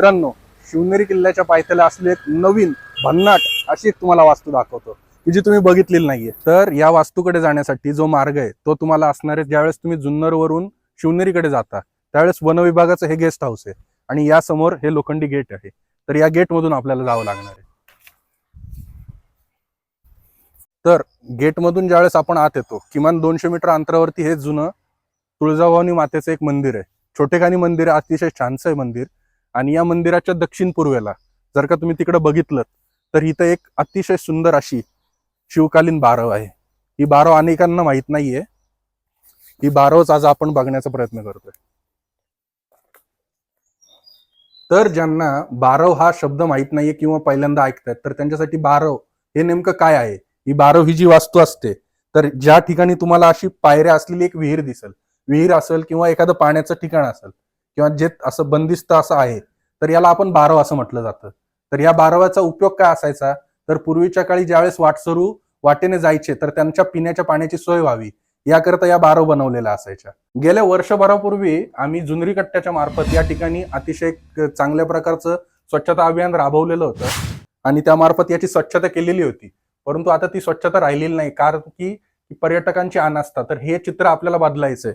मित्रांनो शिवनेरी किल्ल्याच्या पायथ्याला असलेली एक नवीन भन्नाट अशी एक तुम्हाला वास्तू दाखवतो. की जी तुम्ही बघितलेली नाहीये. तर या वास्तूकडे जाण्यासाठी जो मार्ग आहे तो तुम्हाला असणार आहे ज्यावेळेस तुम्ही जुन्नरवरून शिवनेरीकडे जाता त्यावेळेस वनविभागाचं हे गेस्ट हाऊस आहे आणि या समोर हे लोखंडी गेट आहे. तर या गेट मधून आपल्याला जावं लागणार आहे. तर गेटमधून ज्यावेळेस आपण आत येतो किमान दोनशे मीटर अंतरावरती हे जुनं तुळजाभवानी मातेचं एक मंदिर आहे. छोटेखानी मंदिर आहे अतिशय छानसं आहे मंदिर. आणि या मंदिराच्या दक्षिण पूर्वेला जर का तुम्ही तिकडे बघितलं तर इथं एक अतिशय सुंदर अशी शिवकालीन बारव आहे. ही बारव अनेकांना माहीत नाहीये. ही बारवच आज आपण बघण्याचा प्रयत्न करतोय. तर ज्यांना बारव हा शब्द माहीत नाहीये किंवा पहिल्यांदा ऐकतायत तर त्यांच्यासाठी बारव हे नेमकं काय आहे? ही बारव ही जी वास्तू असते तर ज्या ठिकाणी तुम्हाला अशी पायऱ्या असलेली एक विहीर दिसेल विहीर असेल किंवा एखादं पाण्याचं ठिकाण असेल किंवा जे असं बंदिस्त असं आहे तर याला आपण बारव असं म्हटलं जातं. तर या बारवाचा उपयोग काय असायचा? तर पूर्वीच्या काळी ज्यावेळेस वाटसरू वाटेने जायचे तर त्यांच्या पिण्याच्या पाण्याची सोय व्हावी याकरता या बारव बनवलेल्या असायच्या. गेल्या वर्षभरापूर्वी आम्ही जुनरी कट्ट्याच्या मार्फत या ठिकाणी अतिशय चांगल्या प्रकारचं स्वच्छता अभियान राबवलेलं होतं आणि त्या मार्फत याची स्वच्छता केलेली होती. परंतु आता ती स्वच्छता राहिलेली नाही कारण की पर्यटकांची आण असतात तर हे चित्र आपल्याला बदलायचंय.